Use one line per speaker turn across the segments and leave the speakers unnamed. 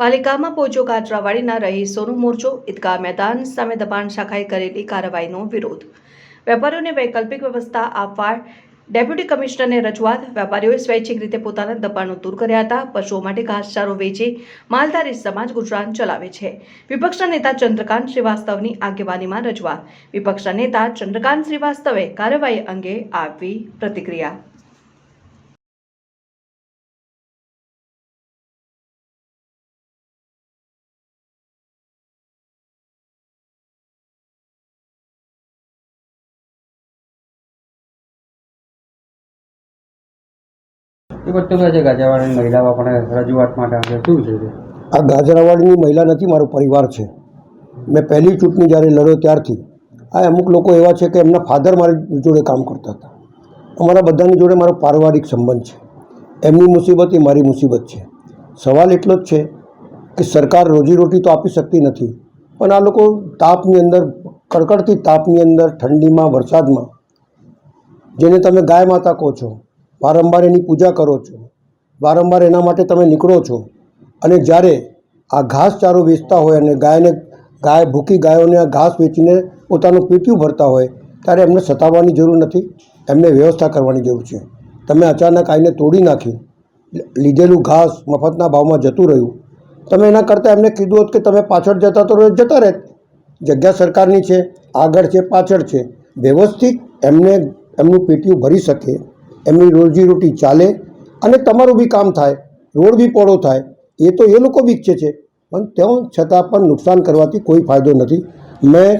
પાલિકામાં પોચો કાચરાવાડીના રહીશોનો મોરચો, ઈદગાહ મેદાન સામે દબાણ શાખાએ કરેલી કાર્યવાહીનો વિરોધ. વેપારીઓને વૈકલ્પિક વ્યવસ્થા આપવા ડેપ્યુટી કમિશનરને રજૂઆત, વેપારીઓએ સ્વૈચ્છિક રીતે પોતાના દબાણો દૂર કર્યા હતા. પશુઓ માટે ઘાસચારો વેચી માલધારી સમાજ ગુજરાન ચલાવે છે. વિપક્ષના નેતા ચંદ્રકાંત શ્રીવાસ્તવની આગેવાનીમાં રજૂઆત. વિપક્ષના નેતા ચંદ્રકાંત શ્રીવાસ્તવે કાર્યવાહી અંગે આપી પ્રતિક્રિયા.
આ ગાજરાવાડીની મહિલા નથી, મારો પરિવાર છે. મેં પહેલી ચૂંટણી જ્યારે લડ્યો ત્યારથી, આ અમુક લોકો એવા છે કે એમના ફાધર મારી જોડે કામ કરતા હતા. અમારા બધાની જોડે મારો પારિવારિક સંબંધ છે. એમની મુસીબત એ મારી મુસીબત છે. સવાલ એટલો જ છે કે સરકાર રોજીરોટી તો આપી શકતી નથી, પણ આ લોકો તાપની અંદર, કડકડતી તાપની અંદર, ઠંડીમાં, વરસાદમાં, જેને તમે ગાય માતા કહો છો વારંવાર એની પૂજા કરો છો. વારંવાર એના માટે તમે નીકળો છો. અને જ્યારે આ ઘાસચારો વેચતા હોય અને ગાયને ગાય, ભૂખી ગાયોને આ ઘાસ વેચીને પોતાનું પેટ્યું ભરતા હોય, ત્યારે એમને સતાવવાની જરૂર નથી. એમને વ્યવસ્થા કરવાની જરૂર છે. તમે અચાનક આઈને તોડી નાખી લીધેલું ઘાસ મફતના ભાવમાં જતું રહ્યું. તમે એના કરતાં એમને કીધું હોત કે તમે પાછળ જતા તો રોજ જતા રહેત. જગ્યા સરકારની છે, આગળ છે, પાછળ છે. વ્યવસ્થિત એમને, એમનું પેટીયું ભરી શકે. એમની રોજીરોટી ચાલે અને તમારું બી કામ થાય, રોડ બી પહોળો થાય, એ તો એ લોકો બી ઈચ્છે છે પણ તેમ છતાં પણ નુકસાન કરવાથી કોઈ ફાયદો નથી. મેં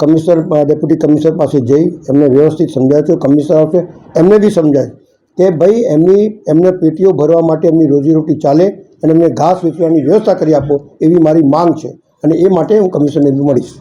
કમિશનર ડેપ્યુટી કમિશનર પાસે જઈ, એમને વ્યવસ્થિત સમજાવ્યું કમિશનર આવશે, એમને બી સમજાય કે ભાઈ એમની, એમને પેટીઓ ભરવા માટે એમની રોજીરોટી ચાલે અને એમને ઘાસ વેચવાની વ્યવસ્થા કરી આપો એવી મારી માંગ છે. અને એ માટે હું કમિશનરને મળીશ.